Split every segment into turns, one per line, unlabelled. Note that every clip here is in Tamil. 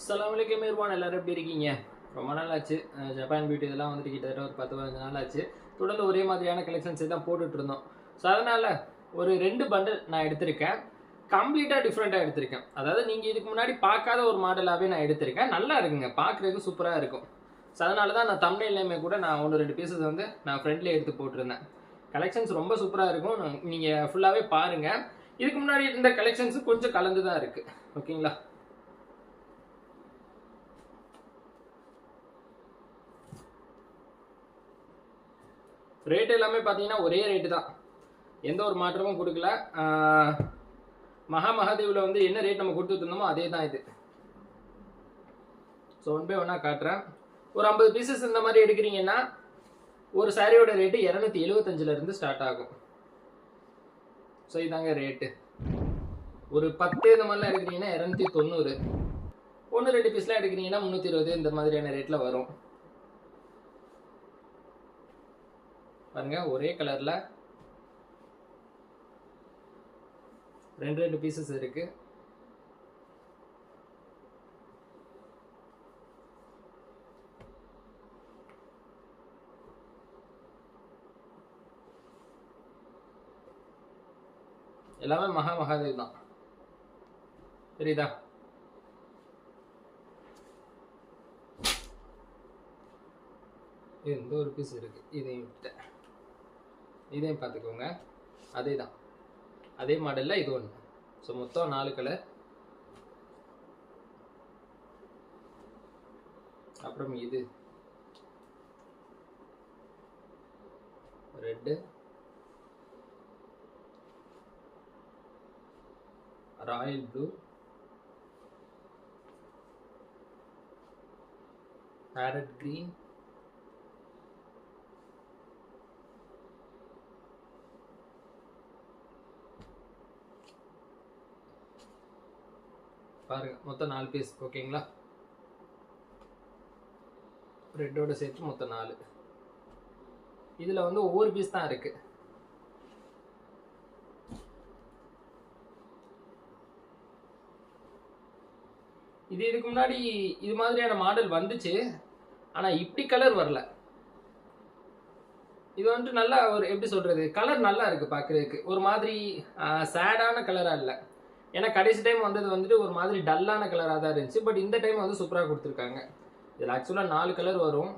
அஸ்ஸலாமு அலைக்கும் மீர்வான் எல்லாரும் எப்படி இருக்கீங்க? ரொம்ப நாள் ஆச்சு ஜப்பான் பியூட்டி இதெல்லாம் வந்துட்டு கிட்டத்தட்ட ஒரு பத்து பதினஞ்சு நாள் ஆச்சு தொடர்ந்து ஒரே மாதிரியான கலெக்ஷன்ஸ் தான் போட்டுட்டு இருந்தோம். ஸோ அதனால் ஒரு ரெண்டு பண்டில் நான் எடுத்திருக்கேன். கம்ப்ளீட்டாக டிஃப்ரெண்ட்டாக எடுத்திருக்கேன். அதாவது நீங்கள் இதுக்கு முன்னாடி பார்க்காத ஒரு மாடலாகவே நான் எடுத்திருக்கேன். நல்லா இருக்குங்க. பார்க்குறதுக்கு சூப்பராக இருக்கும். ஸோ அதனால தான் நான் தமிழ்லையுமே கூட நான் ஒன்று ரெண்டு பீசஸ் வந்து நான் ஃப்ரெண்ட்லேயே எடுத்து போட்டிருந்தேன். கலெக்ஷன்ஸ் ரொம்ப சூப்பராக இருக்கும். நீங்கள் ஃபுல்லாகவே பாருங்கள் இதுக்கு முன்னாடி இருந்த கலெக்ஷன்ஸும் கொஞ்சம் கலந்து தான் இருக்குது ஓகேங்களா ரேட் எல்லாமே பார்த்தீங்கன்னா ஒரே ரேட்டு தான். எந்த ஒரு மாற்றமும் கொடுக்கல. மகா மகாதேவில் வந்து என்ன ரேட் நம்ம கொடுத்துட்டு இருந்தோமோ அதே தான் இது. ஸோ ஒன் பை ஒன்னாக காட்டுறேன். ஒரு ஐம்பது பீசஸ் இந்த மாதிரி எடுக்கிறீங்கன்னா ஒரு சாரியோட ரேட்டு இரநூத்தி எழுபத்தஞ்சிலருந்து ஸ்டார்ட் ஆகும். ஸோ இதாங்க ரேட்டு ஒரு பத்து இந்த மாதிரிலாம் எடுக்கிறீங்கன்னா இரநூத்தி தொண்ணூறு. ஒன்று ரெண்டு பீஸ்லாம் எடுக்கிறீங்கன்னா முந்நூற்றி இருபது இந்த மாதிரியான ரேட்டில் வரும். பாருங்க ஒரே கலர்ல ரெண்டு ரெண்டு பீசஸ் இருக்கு. எல்லாமே மகா மகாதேவ் தான். தெரியுதா? இது இந்த ஒரு பீஸ் இருக்கு? இதையும் விட்டேன் இதையும் பார்த்துக்கோங்க. அதே தான் அதே மாடலில் இது ஒன்று ஸோ மொத்தம் நாலு கலர் அப்புறம் இது. Red royal blue parrot green பாருங்க மொத்தம் நாலு பீஸ் ஓகேங்களா ரெட்டோட சேர்த்து மொத்தம் நாலு. இதில் வந்து ஒவ்வொரு பீஸ் தான் இருக்கு. இது இதுக்கு முன்னாடி இது மாதிரியான மாடல் வந்துச்சு ஆனால் இப்படி கலர் வரல. இது வந்துட்டு நல்லா ஒரு எப்படி சொல்றது கலர் நல்லா இருக்கு பார்க்குறதுக்கு ஒரு மாதிரி சேடான கலரா இல்லை. ஏன்னா கடைசி டைம் வந்தது வந்துட்டு ஒரு மாதிரி டல்லான கலராக தான் இருந்துச்சு. பட் இந்த டைம் வந்து சூப்பராக கொடுத்துருக்காங்க. இதில் ஆக்சுவலாக நாலு கலர் வரும்.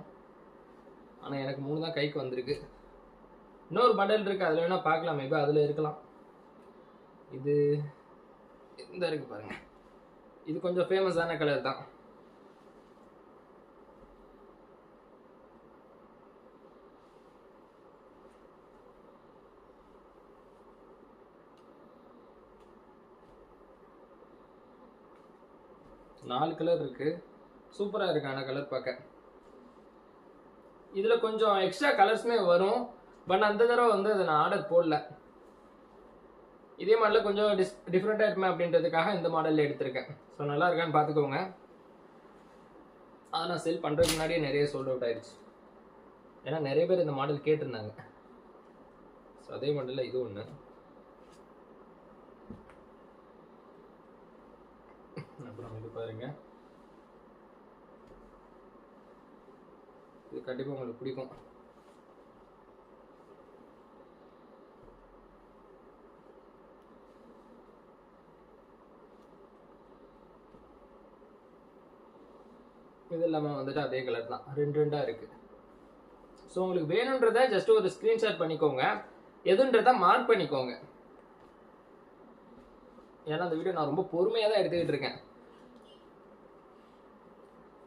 ஆனால் எனக்கு மூணு தான் கைக்கு வந்திருக்கு. இன்னொரு பண்டல் இருக்குது அதில் வேணால் பார்க்கலாம். மேபி அதில் இருக்கலாம். இது இந்த இருக்கு பாருங்கள் இது கொஞ்சம் ஃபேமஸான கலர் தான். நாலு கலர் இருக்கு. சூப்பராக இருக்கு ஆனால் கலர் பார்க்க. இதில் கொஞ்சம் எக்ஸ்ட்ரா கலர்ஸுமே வரும். பட் அந்த தடவை வந்து அதை நான் ஆர்டர் போடல. இதே மாடலில் கொஞ்சம் டிஸ் டிஃப்ரெண்ட்டாக இருக்குமே அப்படின்றதுக்காக இந்த மாடலில் எடுத்திருக்கேன். ஸோ நல்லா இருக்கான்னு பார்த்துக்கோங்க. அதை நான் செல் பண்ணுறதுக்கு முன்னாடியே நிறைய சோல்ட் அவுட் ஆயிடுச்சு. ஏன்னா நிறைய பேர் இந்த மாடல் கேட்டிருந்தாங்க. ஸோ அதே மாடலில் இது ஒன்று அப்புறம் இது பாருங்க. இது கண்டிப்பாக உங்களுக்கு பிடிக்கும். இது இல்லாமல் வந்துட்டு அதே கலர் தான். ரெண்டு ரெண்டாக இருக்குது ஸோ உங்களுக்கு வேணுன்றத ஜஸ்ட் ஒரு ஸ்க்ரீன்ஷாட் பண்ணிக்கோங்க. எதுன்றத மார்க் பண்ணிக்கோங்க. ஏன்னா அந்த வீடியோ நான் ரொம்ப பொறுமையாக தான் எடுத்துக்கிட்டு இருக்கேன்.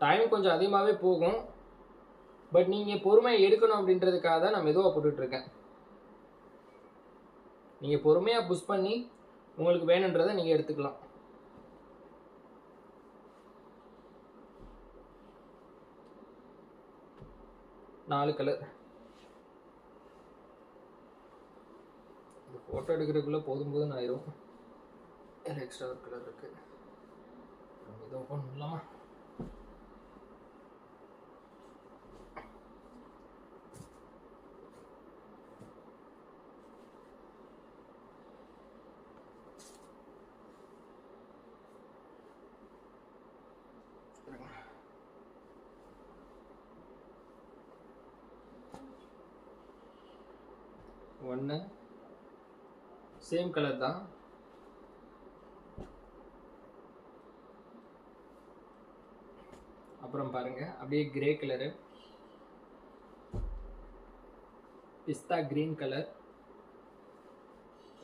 டைம் கொஞ்சம் அதிகமாகவே போகும். பட் நீங்கள் பொறுமையை எடுக்கணும் அப்படின்றதுக்காக தான் நான் மெதுவாக போட்டுட்ருக்கேன் நீங்கள் பொறுமையாக புஷ் பண்ணி உங்களுக்கு வேணுன்றதை நீங்கள் எடுத்துக்கலாம். நாலு கலர் ஃபோட்டோ எடுக்கிறதுக்குள்ளே போதும் போதும் ஆயிரும். எக்ஸ்ட்ரா ஒரு கலர் இருக்குது நம்ம ஓப்பன் பண்ணலாமா ஒன்று சேம் கலர் தான். அப்புறம் பாருங்க அப்படியே grey colour pista green colour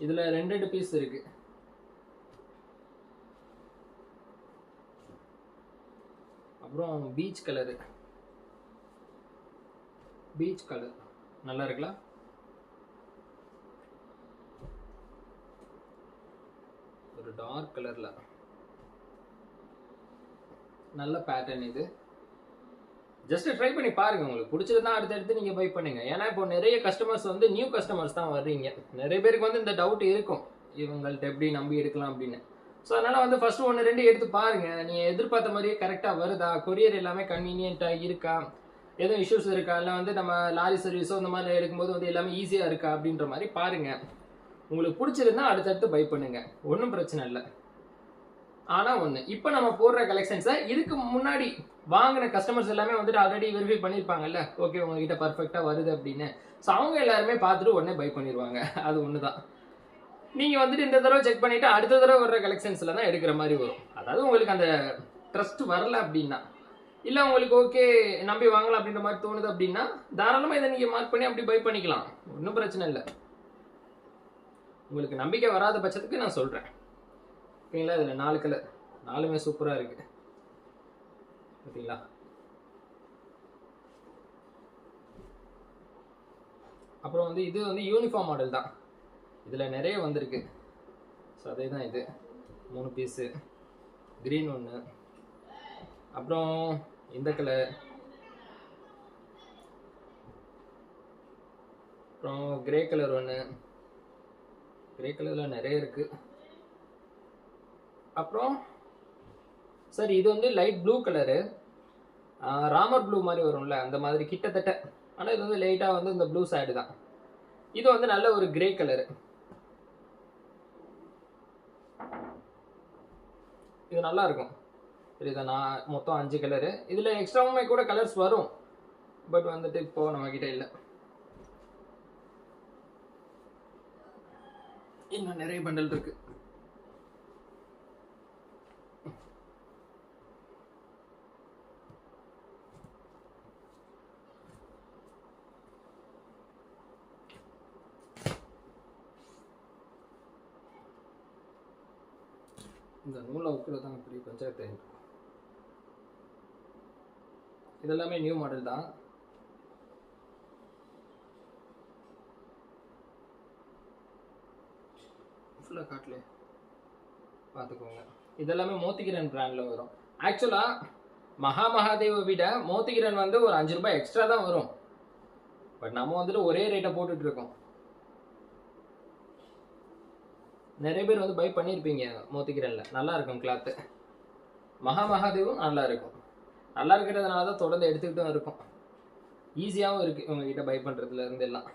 இதில் ரெண்டு ரெண்டு பீஸ் இருக்கு. அப்புறம் பீச் கலரு பீச் கலர் நல்லா இருக்குல்ல ஒரு டார்க் கலரில் நல்ல பேட்டர்ன் இது. ஜஸ்ட் ட்ரை பண்ணி பாருங்க. உங்களுக்கு பிடிச்சிருந்தா அடுத்தடுத்து நீங்கள் பை பண்ணுங்க. ஏன்னா இப்போ நிறைய கஸ்டமர்ஸ் வந்து நியூ கஸ்டமர்ஸ் தான் வர்றீங்க. நிறைய பேருக்கு வந்து இந்த டவுட் இருக்கும். இவங்கள்ட்ட எப்படி நம்பி எடுக்கலாம் அப்படின்னு. ஸோ அதனால் வந்து ஃபஸ்ட்டு ஒன்று ரெண்டு எடுத்து பாருங்க. நீங்கள் எதிர்பார்த்த மாதிரியே கரெக்டாக வருதா? கொரியர் எல்லாமே கன்வீனியண்ட்டாக இருக்கா? எதுவும் இஷ்யூஸ் இருக்கா? இல்லை வந்து நம்ம லாரி சர்வீஸோ இந்த மாதிரி எடுக்கும்போது வந்து எல்லாமே ஈஸியாக இருக்கா? அப்படின்ற மாதிரி பாருங்க. உங்களுக்கு பிடிச்சிருந்தா அடுத்தடுத்து பை பண்ணுங்க. ஒன்றும் பிரச்சனை இல்லை. ஆனால் ஒன்று இப்போ நம்ம போடுற கலெக்ஷன்ஸை இதுக்கு முன்னாடி வாங்கின கஸ்டமர்ஸ் எல்லாமே வந்துட்டு ஆல்ரெடி வெரிஃபை பண்ணியிருப்பாங்கல்ல ஓகே உங்ககிட்ட பர்ஃபெக்டாக வருது அப்படின்னு. ஸோ அவங்க எல்லாருமே பார்த்துட்டு உடனே பை பண்ணிடுவாங்க அது ஒன்று தான் நீங்கள் வந்துட்டு இந்த தடவை செக் பண்ணிவிட்டு அடுத்த தடவை வர்ற கலெக்ஷன்ஸில் தான் எடுக்கிற மாதிரி வரும். அதாவது உங்களுக்கு அந்த ட்ரஸ்ட் வரல அப்படின்னா இல்லை உங்களுக்கு ஓகே நம்பி வாங்கலாம் அப்படின்ற மாதிரி தோணுது அப்படின்னா தாராளமாக இதை நீங்கள் மார்க் பண்ணி அப்படி பை பண்ணிக்கலாம். ஒன்றும் பிரச்சனை இல்லை. உங்களுக்கு நம்பிக்கை வராத பட்சத்துக்கு நான் சொல்கிறேன் ஓகேங்களா? இதில் நாலு கலர் நாலுமே சூப்பராக இருக்குது ஓகேங்களா? அப்புறம் வந்து இது வந்து யூனிஃபார்ம் மாடல் தான். இதில் நிறைய வந்திருக்கு. ஸோ அதே தான் இது. மூணு பீஸு க்ரீன் ஒன்று அப்புறம் இந்த கலர் அப்புறம் கிரே கலர் ஒன்று கிரே கலரில் நிறைய இருக்குது அப்புறம் சார் இது வந்து light blue colour Ramar blue மாதிரி வரும்ல அந்த மாதிரி கிட்டத்தட்ட. ஆனால் இது வந்து லைட்டாக வந்து இந்த ப்ளூ சைடு தான். இது வந்து நல்ல ஒரு கிரே கலரு இது நல்லா இருக்கும். தெரியுதா நான் மொத்தம் அஞ்சு கலரு இதில் எக்ஸ்ட்ராவுமே கூட கலர்ஸ் வரும். பட் வந்துட்டு இப்போ நம்மக்கிட்ட இல்லை. இன்னும் நிறைய பண்டல் இருக்கு. இந்த நூலை உட்கிறது தான் இப்படி பஞ்சாயத்து இதெல்லாமே நியூ மாடல் தான். ஃபுல்லாக காட்டலையே பார்த்துக்கோங்க இதெல்லாமே மோத்திகிரன் பிராண்டில் வரும். ஆக்சுவலாக மகா மகாதேவை விட மோத்திகிரன் வந்து ஒரு அஞ்சு ரூபாய் எக்ஸ்ட்ரா தான் வரும். பட் நம்ம வந்துட்டு ஒரே ரேட்டை போட்டுட்டு இருக்கோம். நிறைய பேர் வந்து பை பண்ணியிருப்பீங்க மோத்திகிரன்ல. நல்லா இருக்கும் கிளாத்து மகா மகாதேவும் நல்லா இருக்கும். நல்லா இருக்கிறதுனால தான் தொடர்ந்து எடுத்துக்கிட்டும் இருக்கும். ஈஸியாகவும் இருக்கு உங்ககிட்ட பை பண்றதுல இருந்து எல்லாம்.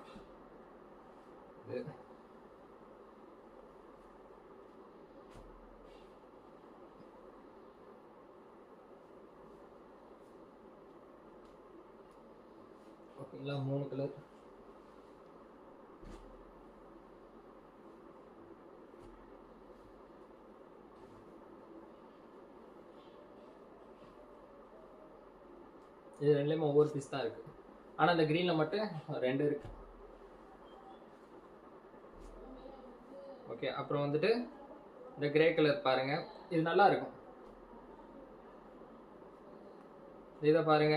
இது. மூணு கலர் இது ரெண்டுலேயுமே ஒவ்வொரு பீஸ் தான் இருக்கு. ஆனால் அந்த க்ரீனில் மட்டும் ரெண்டு இருக்கு. ஓகே அப்புறம் வந்துட்டு இந்த கிரே கலர் பாருங்க. இது நல்லா இருக்கும். இதை பாருங்க.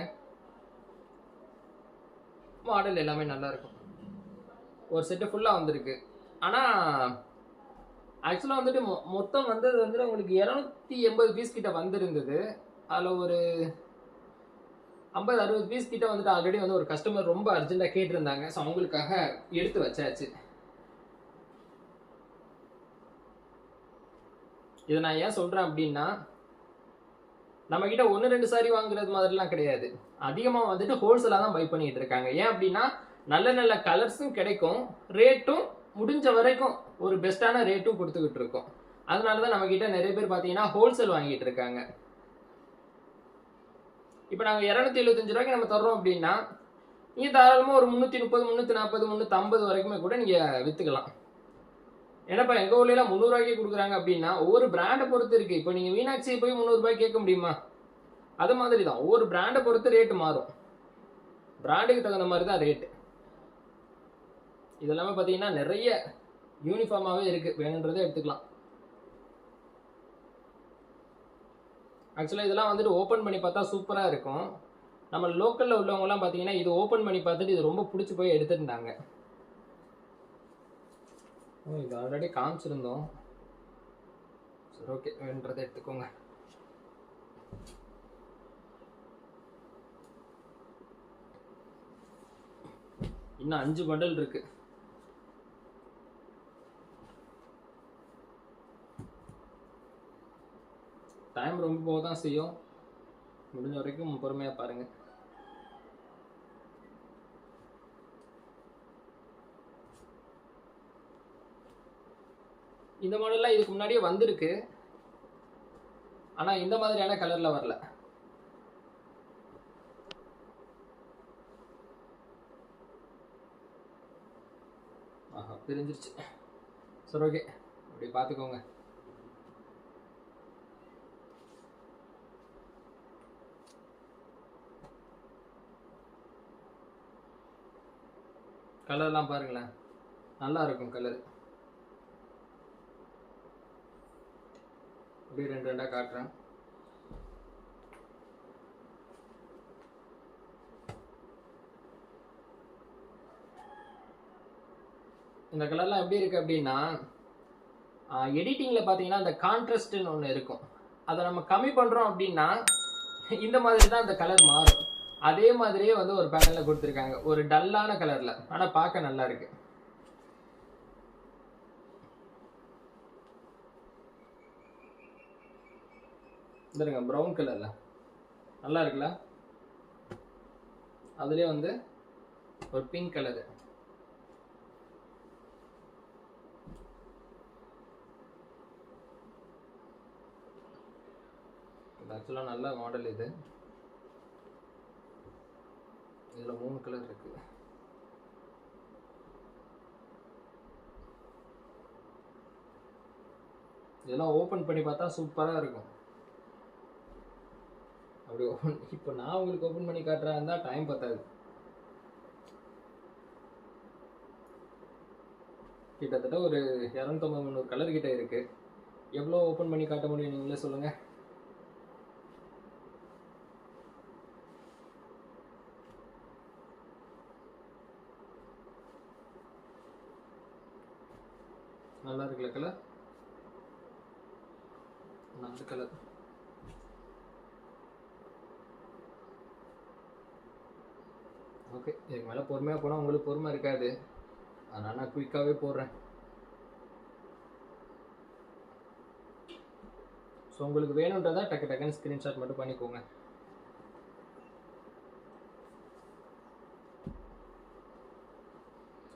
மாடல் எல்லாமே நல்லா இருக்கும் ஒரு செட்டு ஃபுல்லாக வந்திருக்கு. ஆனால் ஆக்சுவலாக வந்துட்டு மொ மொத்தம் வந்தது வந்துட்டு உங்களுக்கு இரநூத்தி எண்பது பீஸ் கிட்ட வந்திருந்தது. அதில் ஒரு ஐம்பது அறுபது பீஸ் கிட்ட வந்துட்டு ஆல்ரெடி வந்து ஒரு கஸ்டமர் ரொம்ப அர்ஜென்ட்டாக கேட்டிருந்தாங்க. ஸோ அவங்களுக்காக எடுத்து வச்சாச்சு. இதை நான் ஏன் சொல்கிறேன் அப்படின்னா நம்ம கிட்ட ஒன்று ரெண்டு சாரி வாங்குறது மாதிரிலாம் கிடையாது. அதிகமாக வந்துட்டு ஹோல்சேலாக தான் பை பண்ணிட்டு இருக்காங்க. ஏன் அப்படின்னா நல்ல நல்ல கலர்ஸும் கிடைக்கும். ரேட்டும் முடிஞ்ச வரைக்கும் ஒரு பெஸ்ட்டான ரேட்டும் கொடுத்துக்கிட்டு இருக்கோம். அதனால தான் நம்மக்கிட்ட நிறைய பேர் பார்த்தீங்கன்னா ஹோல்சேல் வாங்கிட்டு இருக்காங்க. இப்போ நாங்கள் இரநூத்தி எழுபத்தஞ்சு ரூபாய்க்கு நம்ம தர்றோம் அப்படின்னா நீங்கள் தாராளமாக ஒரு முந்நூற்றி முப்பது முந்நூற்றி நாற்பது முந்நூற்றி ஐம்பது வரைக்குமே கூட நீங்கள் விற்றுக்கலாம் ஏன்னாப்பா எங்கள் ஊர்லலாம் முந்நூறுரூவாய்க்கே கொடுக்குறாங்க அப்படின்னா ஒவ்வொரு பிராண்டை பொறுத்து இருக்குது இப்போ நீங்கள் மீனாட்சியை போய் முந்நூறுபாய் கேட்க முடியுமா? அது மாதிரி தான் ஒவ்வொரு பிராண்டை பொறுத்து ரேட்டு மாறும். பிராண்டுக்கு தகுந்த மாதிரி தான் ரேட்டு இதெல்லாமே பார்த்தீங்கன்னா நிறைய யூனிஃபார்மாகவே இருக்குது வேணுன்றதை எடுத்துக்கலாம். ஆக்சுவலாக இதெல்லாம் வந்துட்டு ஓப்பன் பண்ணி பார்த்தா சூப்பராக இருக்கும். நம்ம லோக்கலில் உள்ளவங்கலாம் பார்த்தீங்கன்னா இது ஓப்பன் பண்ணி பார்த்துட்டு இது ரொம்ப பிடிச்சி போய் எடுத்துருந்தாங்க ஓ இது ஆல்ரெடி காமிச்சிருந்தோம். சரி ஓகே வேணுன்றதை எடுத்துக்கோங்க. இன்னும் அஞ்சு பண்டல் இருக்கு. டைம் ரொம்ப போக தான் செய்யும். முடிஞ்ச வரைக்கும் பொறுமையாக பாருங்க. இந்த மாடல்லாம் இதுக்கு முன்னாடியே வந்திருக்கு. ஆனால் இந்த மாதிரியான கலரில் வரல. தெரிஞ்சிருச்சு. பிரிஞ்சிருச்சு சரி ஓகே அப்படி பார்த்துக்கோங்க. கலர்லாம் பாருங்களேன். நல்லா இருக்கும் கலர் அப்படியே ரெண்டு ரெண்டாக காட்டுறேன். இந்த கலர்லாம் எப்படி இருக்குது அப்படின்னா எடிட்டிங்கில் பார்த்தீங்கன்னா அந்த கான்ட்ரஸ்ட்டுன்னு ஒன்று இருக்கும். அதை நம்ம கம்மி பண்ணுறோம் அப்படின்னா இந்த மாதிரி தான் அந்த கலர் மாறும். அதே மாதிரியே வந்து ஒரு பேட்டர்னில் கொடுத்துருக்காங்க. ஒரு டல்லான கலரில் ஆனால் பார்க்க நல்லா இருக்கு. இதுங்க ப்ரௌன் கலரில் நல்லா இருக்குல்ல? அதுலேயே வந்து ஒரு பிங்க் கலரு இது ஆக்சுவலாக நல்ல மாடல் இது. இதில் மூணு கலர் இருக்கு. இதெல்லாம் ஓப்பன் பண்ணி பார்த்தா சூப்பராக இருக்கும். அப்படி ஓப்பன் இப்போ நான் உங்களுக்கு ஓப்பன் பண்ணி காட்டுறா இருந்தால் டைம் பத்தாது. கிட்டத்தட்ட ஒரு இரநூத்தம்பது முந்நூறு கலர் கிட்ட இருக்கு. எவ்வளோ ஓப்பன் பண்ணி காட்ட முடியும் நீங்களே சொல்லுங்கள் நல்லா இருக்குல்ல கலர். நல்ல கலர் ஓகே இதுக்கு மேலே பொறுமையாக போனால் உங்களுக்கு பொறுமை இருக்காது. அதனால் நான் குயிக்காகவே போடுறேன். ஸோ உங்களுக்கு வேணுன்றதா டக்கு டக்குன்னு ஸ்க்ரீன்ஷாட் மட்டும் பண்ணிக்கோங்க.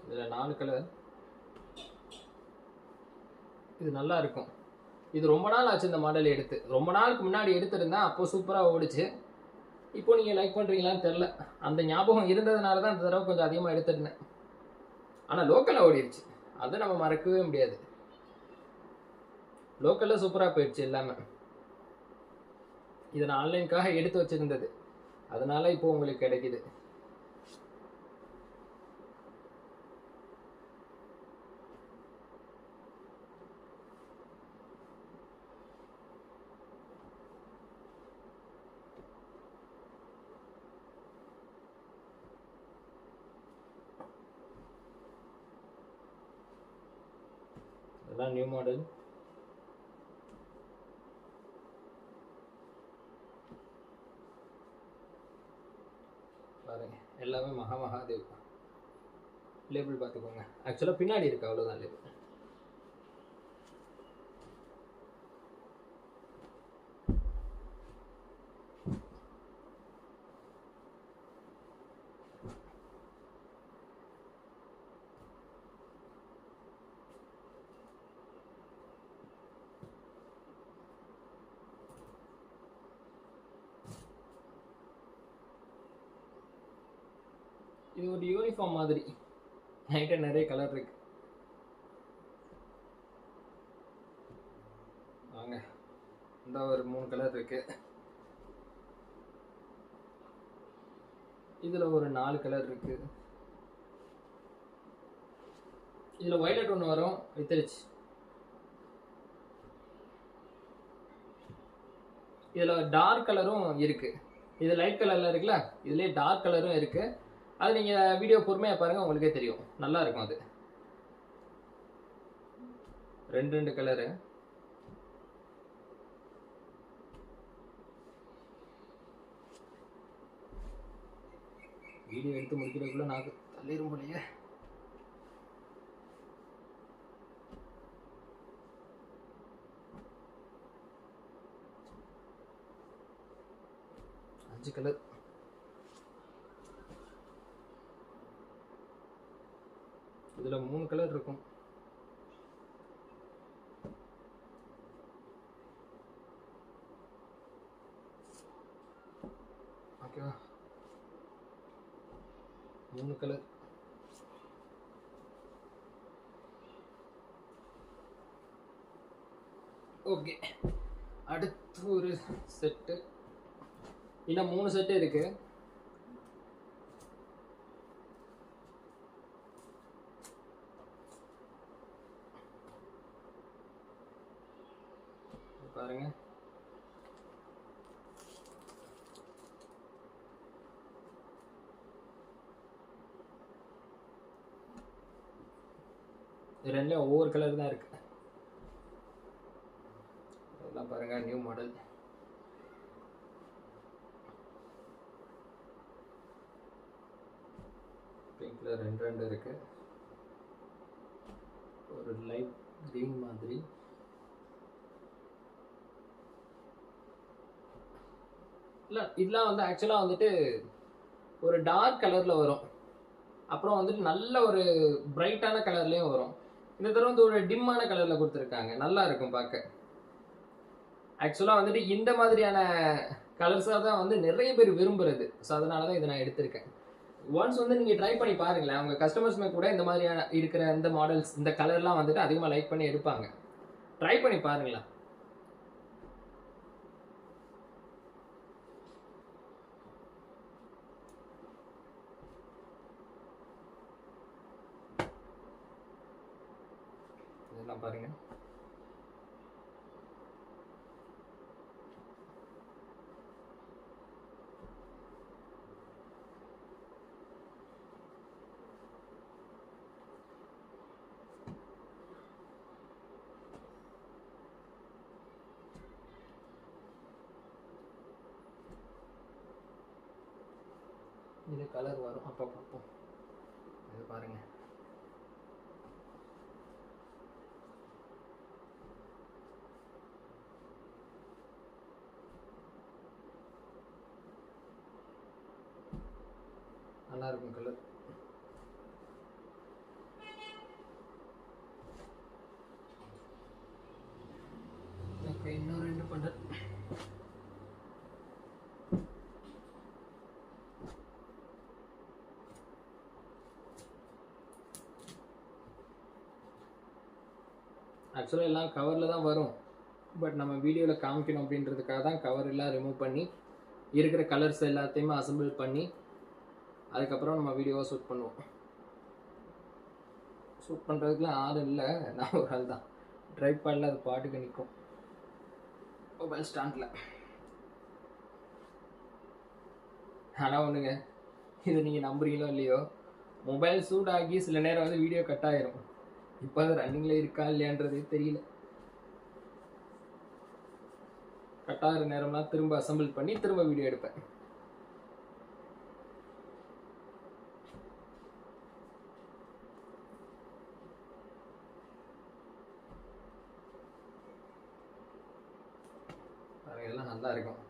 இதில் நாலு கலர் இது நல்லா இருக்கும். இது ரொம்ப நாள் ஆச்சு இந்த மாடல் எடுத்து. ரொம்ப நாளுக்கு முன்னாடி எடுத்திருந்தேன் அப்போ சூப்பராக ஓடிச்சு. இப்போ நீங்கள் லைக் பண்ணுறீங்களான்னு தெரில அந்த ஞாபகம் இருந்ததுனால தான் இந்த தடவை கொஞ்சம் அதிகமாக எடுத்திருந்தேன். ஆனால் லோக்கலில் ஓடிடுச்சு அதை நம்ம மறக்கவே முடியாது. லோக்கலில் சூப்பராக போயிடுச்சு எல்லாமே. இதை நான் ஆன்லைனுக்காக எடுத்து வச்சுருந்தது. அதனால் இப்போ உங்களுக்கு கிடைக்கிது. இதெல்லாம் பாருங்க எல்லாமே மகா மகாதேவ் லேபிள் பார்த்துக்கோங்க. ஆக்சுவலாக பின்னாடி இருக்கு அவ்வளோதான் லேபிள் இது ஒரு யூனிஃபார்ம் மாதிரி. நைட்டை நிறைய கலர் இருக்கு. வாங்க. இந்த ஒரு மூணு கலர் இருக்கு. இதில் ஒரு நாலு கலர் இருக்கு. இதில் வயலட் ஒன்று வரும் வித்தரிச்சு. இதில் டார்க் கலரும் இருக்கு. இது லைட் கலரில் இருக்குல்ல இதுலேயே டார்க் கலரும் இருக்குது அது நீங்க வீடியோ பொறுமையாக பாருங்க உங்களுக்கே தெரியும். நல்லா இருக்கும் அது. ரெண்டு ரெண்டு கலரு வீடியோ எடுத்து முடிக்கிறதுக்குள்ள நாக்கு தள்ளிடும் போலயே. அஞ்சு கலர் இதுல மூணு கலர் இருக்கும். ஓகேவா மூணு கலர் ஓகே அடுத்து ஒரு செட்டு இன்னும் மூணு செட்டு இருக்கு. பாருங்க. இது ஒவ்வொரு கலர் தான் இருக்கு. இதெல்லாம் பாருங்க நியூ மாடல் பிங்க்ல ரெண்டு ரெண்டு இருக்கு. ஒரு லைட் கிரீன் மாதிரி. இல்லை இதெல்லாம் வந்து ஆக்சுவலாக வந்துட்டு ஒரு டார்க் கலரில் வரும். அப்புறம் வந்துட்டு நல்ல ஒரு பிரைட்டான கலர்லேயும் வரும். இந்த தடவை வந்து ஒரு டிம்மான கலரில் கொடுத்துருக்காங்க. நல்லா இருக்கும் பார்க்க. ஆக்சுவலாக வந்துட்டு இந்த மாதிரியான கலர்ஸாக தான் வந்து நிறைய பேர் விரும்புறது. ஸோ அதனால தான் இதை நான் எடுத்திருக்கேன். ஒன்ஸ் வந்து நீங்கள் ட்ரை பண்ணி பாருங்களேன். அவங்க கஸ்டமர்ஸுமே கூட இந்த மாதிரியான இருக்கிற இந்த மாடல்ஸ் இந்த கலர்லாம் வந்துட்டு அதிகமாக லைக் பண்ணி எடுப்பாங்க. ட்ரை பண்ணி பாருங்களேன். இதெல்லாம் பாருங்க. இது கலர் வரும். அப்போ பார்ப்போம். இது பாருங்க நல்லா இருக்கும் கலர் இன்னும் ரெண்டு பண்டல். ஆக்சுவலாக எல்லாம் கவரில் தான் வரும். பட் நம்ம வீடியோவில் காமிக்கணும் அப்படின்றதுக்காக தான் கவர் எல்லாம் ரிமூவ் பண்ணி இருக்கிற கலர்ஸ் எல்லாத்தையுமே அசெம்பிள் பண்ணி அதுக்கப்புறம் நம்ம வீடியோவை ஷூட் பண்ணுவோம். ஷூட் பண்ணுறதுக்குலாம் ஆள் இல்லை. நான் ஒரு ஆள் தான். ட்ரைவ் பண்ணல அது பாட்டுக்கு நிற்கும் மொபைல் ஸ்டாண்டில் ஆனால் ஒன்றுங்க இது நீங்கள் நம்புறீங்களோ இல்லையோ மொபைல் சூடாகி சில நேரம் வந்து வீடியோ கட் ஆகிரும் இப்போ அது ரன்னிங்கில் இருக்கா இல்லையான்றதே தெரியல. கட் ஆகிற நேரம்லாம் திரும்ப அசெம்பிள் பண்ணி திரும்ப வீடியோ எடுப்பேன் பாருங்க, இதெல்லாம் நல்லா இருக்கும்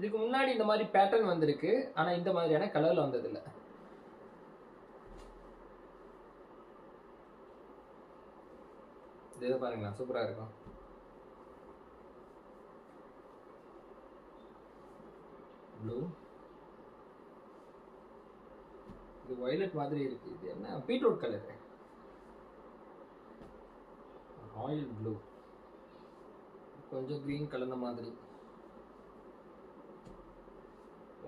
இதுக்கு முன்னாடி இந்த மாதிரி பேட்டர்ன் வந்திருக்கு. ஆனால் இந்த மாதிரியான கலரில் வந்தது இல்ல இது பாருங்களேன்? சூப்பராக இருக்கும். ப்ளூ இது வயலட் மாதிரி இருக்கு. இது என்ன? பீட்ரூட் கலர் ஆயில் ப்ளூ கொஞ்சம் க்ரீன் கலந்த மாதிரி.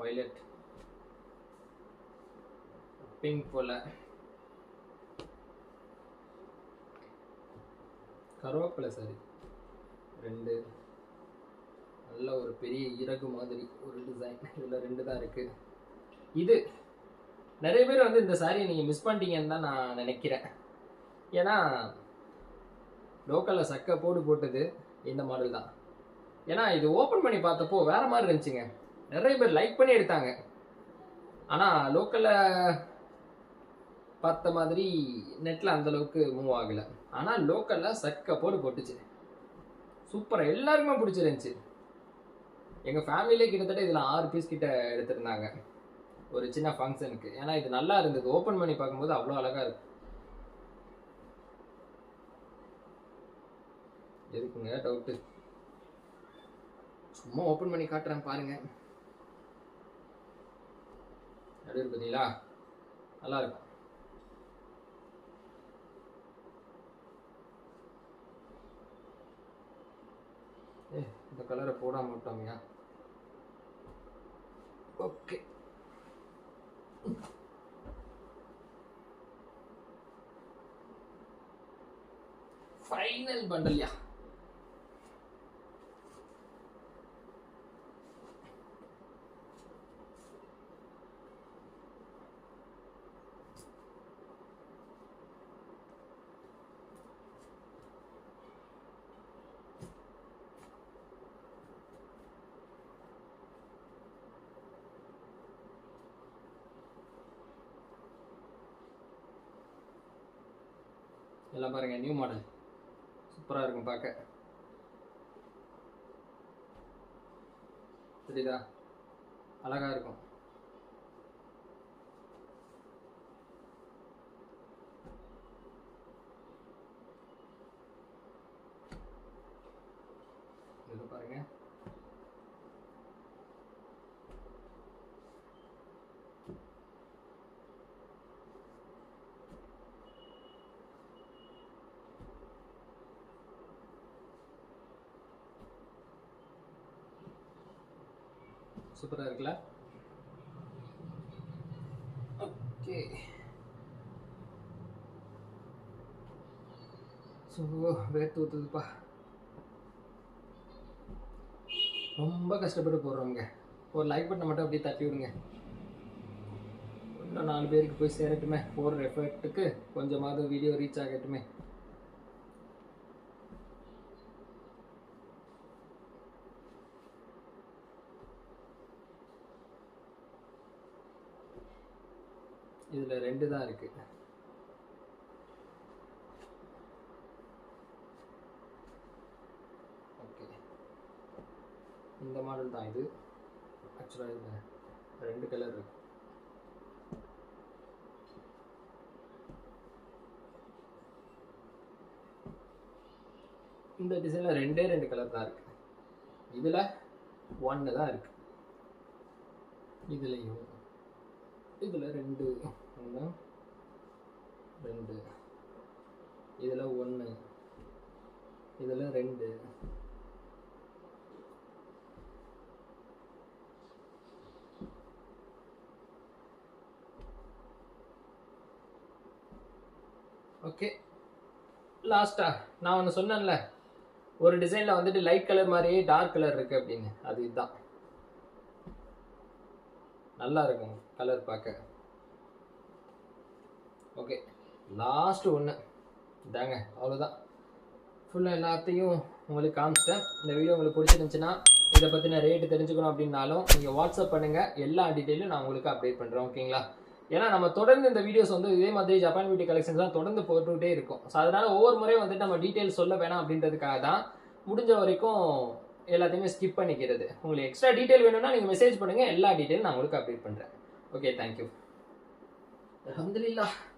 வயலட் பிங்க் போல. கருவேப்பிலை சரி. ரெண்டு. நல்ல ஒரு பெரிய இறகு மாதிரி ஒரு டிசைன் இதில் ரெண்டு தான் இருக்கு. இது. நிறைய பேர் வந்து இந்த சாரியை நீங்கள் மிஸ் பண்ணிட்டீங்கன்னு தான் நான் நினைக்கிறேன். ஏன்னா லோக்கலில் சக்கை போடு போட்டது இந்த மாடல் தான். ஏன்னா இது ஓப்பன் பண்ணி பார்த்தப்போ வேற மாதிரி இருந்துச்சுங்க. நிறைய பேர் லைக் பண்ணி எடுத்தாங்க. ஆனால் லோக்கலில் பார்த்த மாதிரி நெட்டில் அந்தளவுக்கு மூவ் ஆகலை. ஆனால் லோக்கலில் சக்க போடு போட்டுச்சு. சூப்பராக எல்லாருக்குமே பிடிச்சிருந்துச்சு. எங்கள் ஃபேமிலியிலே கிட்டத்தட்ட இதில் ஆறு பீஸ் கிட்ட எடுத்திருந்தாங்க. ஒரு சின்ன ஃபங்க்ஷனுக்கு ஏன்னா இது நல்லா இருந்தது. ஓப்பன் பண்ணி பார்க்கும்போது அவ்வளோ அழகாக இருக்கு. எதுக்குங்க டவுட்டு சும்மா ஓப்பன் பண்ணி காட்டுறேன் பாருங்கள் எப்படி இருக்கு பார்த்தீங்களா? நல்லா இருக்கும் ஏ இந்த கலரை போடாம விட்டோம்யா. ஓகே. ஃபைனல் பண்டல்யா எல்லாம் பாருங்க நியூ மாடல் சூப்பராக இருக்கும் பார்க்க. தெரியுதா? அழகா இருக்கும் இது பாருங்க சூப்பராக இருக்குல்ல? ஓகே. ஸோ வேர்த்து ஊற்றுதுப்பா ரொம்ப கஷ்டப்பட்டு போடுறோங்க ஒரு லைக் பட்டனை மட்டும் அப்படியே தட்டி விடுங்க. இன்னும் நாலு பேருக்கு போய் சேரட்டுமே. போடுற எஃபெக்ட்டுக்கு கொஞ்சமாவது வீடியோ ரீச் ஆகட்டுமே. இதில் ரெண்டு தான் இருக்கு. ஓகே இந்த மாடல் தான் இது. ஆக்சுவலாக இதில் ரெண்டு கலர் இருக்கு. இந்த டிசைனில் ரெண்டே ரெண்டு கலர் தான் இருக்கு. இதில் ஒன்று தான் இருக்கு. இதுலேயும் இதில் ரெண்டு. ஒன்று ரெண்டு. இதில் ஒன்று இதில் ரெண்டு. ஓகே. லாஸ்டா நான் ஒன்று சொன்னேன்ல. ஒரு டிசைனில் வந்துட்டு லைட் கலர் மாதிரியே டார்க் கலர் இருக்குது அப்படின்னு. அது இதுதான். நல்லா இருக்கும். கலர் பார்க்க ஓகே லாஸ்ட் ஒன்று இதாங்க அவ்வளோதான் ஃபுல்லாக எல்லாத்தையும் உங்களுக்கு காமிச்சிட்டேன். இந்த வீடியோ உங்களுக்கு பிடிச்சிருந்துச்சுன்னா இதை பற்றின ரேட்டு தெரிஞ்சுக்கணும் அப்படின்னாலும் நீங்கள் வாட்ஸ்அப் பண்ணுங்கள் எல்லா டீட்டெயிலும் நான் உங்களுக்கு அப்டேட் பண்ணுறேன் ஓகேங்களா ஏன்னா நம்ம தொடர்ந்து இந்த வீடியோஸ் வந்து இதே மாதிரி ஜப்பான் பியூட்டி கலெக்ஷன்ஸ்லாம் தொடர்ந்து போட்டுக்கிட்டே இருக்கும். ஸோ அதனால் ஒவ்வொரு முறையும் வந்துட்டு நம்ம டீட்டெயில் சொல்ல வேணாம் அப்படின்றதுக்காக தான் முடிஞ்ச வரைக்கும் எல்லாத்தையுமே ஸ்கிப் பண்ணிக்கிறது. உங்களுக்கு எக்ஸ்ட்ரா டீட்டெயில் வேணும்னா நீங்கள் மெசேஜ் பண்ணுங்கள் எல்லா டீட்டெயிலும் நான் உங்களுக்கு அப்டேட் பண்ணுறேன் Okay, thank you. Alhamdulillah.